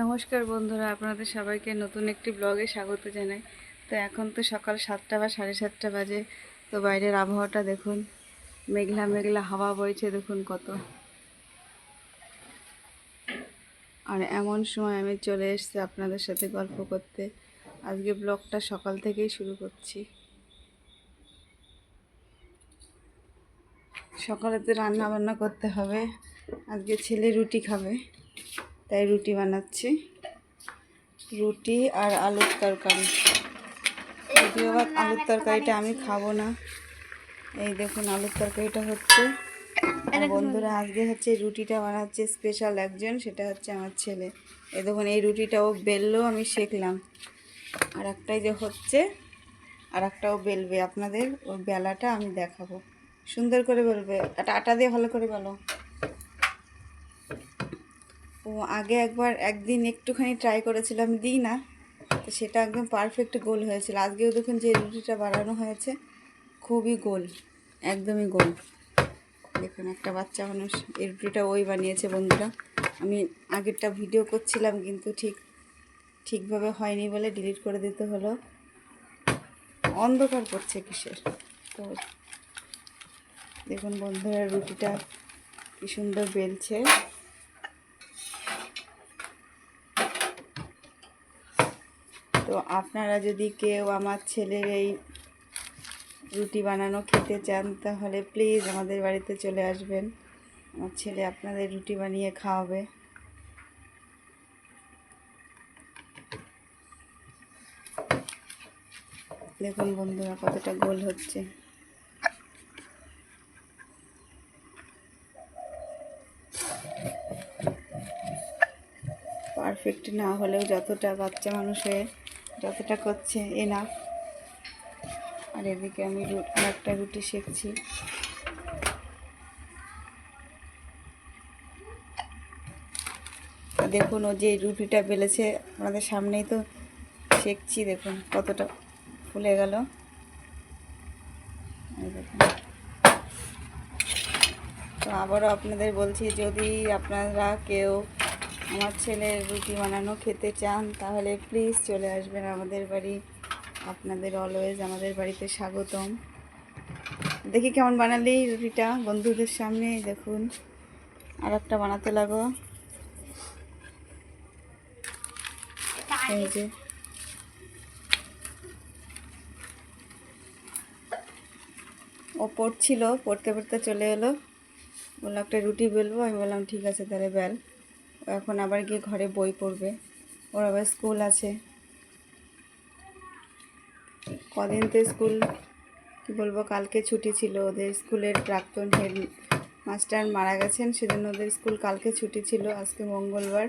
নমস্কার বন্ধুরা, আপনাদের সবাইকে নতুন একটি ব্লগে স্বাগত জানাই। তো এখন তো সকাল সাতটা বা সাড়ে সাতটা বাজে, তো বাইরের আবহাওয়াটা দেখুন। মেঘলা মেঘলা হাওয়া বইছে, দেখুন কত। আর এমন সময় আমি চলে এসেছি আপনাদের সাথে গল্প করতে। আজকে ব্লগটা সকাল থেকেই শুরু করছি। সকালে তো রান্না বান্না করতে হবে, আজকে ছেলে রুটি খাবে। তাই রুটি বানাচ্ছি। রুটি আর আলুর তরকারি। যদিও বা আলুর তরকারিটা আমি খাব না। এই দেখুন আলুর তরকারিটা হচ্ছে। আর বন্ধুরা আজকে হচ্ছে রুটিটা বানাচ্ছে স্পেশাল একজন সেটা হচ্ছে আমার ছেলে। এই দেখুন এই রুটিটাও বেললো আমি শিখলাম। আর একটাই যে হচ্ছে আর একটাও বেলবে। আপনাদের ওই বেলাটা আমি দেখাবো। সুন্দর করে বলবে। একটা আটা দিয়ে ভালো করে বেলো। ও আগে একবার একদিন একটুখানি ট্রাই করেছিলাম দিই না, তো সেটা একদম পারফেক্ট গোল হয়েছিল। আজকেও দেখুন যে রুটিটা বানানো হয়েছে, খুবই গোল, একদমই গোল। দেখুন একটা বাচ্চা মানুষ, এই রুটিটা ওই বানিয়েছে বন্ধুরা। আমি আগেরটা ভিডিও করছিলাম কিন্তু ঠিক, ঠিকভাবে হয়নি বলে ডিলিট করে দিতে হলো। অন্ধকার করছে কিসের? তো দেখুন বন্ধুরা রুটিটা কি সুন্দর বেলছে। তো আপনারা যদি কেউ আমার ছেলের এই রুটি বানানো খেতে চান, তাহলে প্লিজ আমাদের বাড়িতে চলে আসবেন। আমার ছেলে আপনাদের রুটি বানিয়ে খাওয়াবে। দেখুন বন্ধুরা, কতটা গোল হচ্ছে। পারফেক্ট না হলেও যতটা বাচ্চা মানুষ হয়ে যতটা করছে এ না আর এদিকে আমি আর একটা রুটি শেখছি। দেখুন, ও যে রুটিটা বেলেছে, আমাদের সামনেই তো শেখছি, দেখুন কতটা ফুলে গেল। তো আবারও আপনাদের বলছি, যদি আপনারা কেউ আমার ছেলের রুটি বানানো খেতে চান, তাহলে প্লিজ চলে আসবেন আমাদের বাড়ি। আপনাদের অলওয়েজ আমাদের বাড়িতে স্বাগতম। দেখি কেমন বানালি রুটিটা বন্ধুদের সামনে দেখুন। আর একটা বানাতে লাগো। এই যে। ও পড়ছিল, পড়তে পড়তে চলে এলো। বলল, একটা রুটি বেলবো। আমি বললাম, ঠিক আছে, তাহলে বেল। এখন আবার গিয়ে ঘরে বই পড়বে। ওর আবার স্কুল আছে। কদিন তো স্কুল, কী বলব, কালকে ছুটি ছিল। ওদের স্কুলের প্রাক্তন হেড মাস্টার মারা গেছেন, সেজন্য ওদের স্কুল কালকে ছুটি ছিল, আজকে মঙ্গলবার।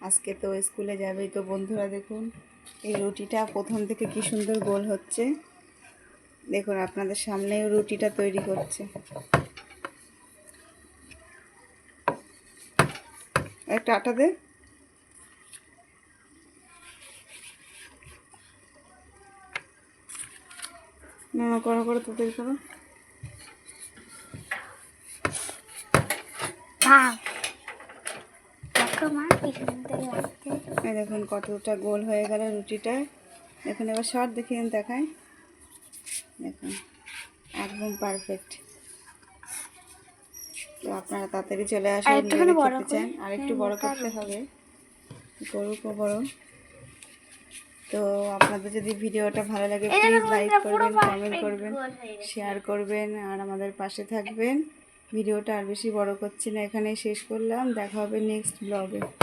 আজকে তো স্কুলে যাবেই। তো বন্ধুরা, দেখুন, এই রুটিটা প্রথম থেকে কি সুন্দর গোল হচ্ছে। দেখুন, আপনাদের সামনেও রুটিটা তৈরি করছে। একটা আটা দে। না না করো করো তাড়াতাড়ি করো দেখুন কতটা গোল হয়ে গেল রুটিটা। দেখুন, এবার শর্ট দেখিয়ে দেখায় দেখুন, একদম পারফেক্ট তো আপনারা তাড়াতাড়ি চলে আসেন খেতে চান। আর একটু বড় করতে হবে। গরু বড় তো আপনাদের যদি ভিডিওটা ভালো লাগে প্লিজ লাইক করবেন কমেন্ট করবেন। শেয়ার করবেন আর আমাদের পাশে থাকবেন। ভিডিওটা আর বেশি বড় করছি না এখানেই শেষ করলাম। দেখা হবে নেক্সট ব্লগে